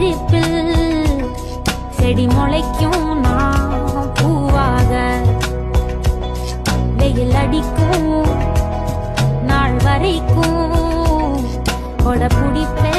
ஓஞ்சிருப்பில் செடி முளைக்கும் நான் பூவாக. வெயில் அடிக்கும் நாள் வரைக்கும். கொடை பிடிப்பேன்.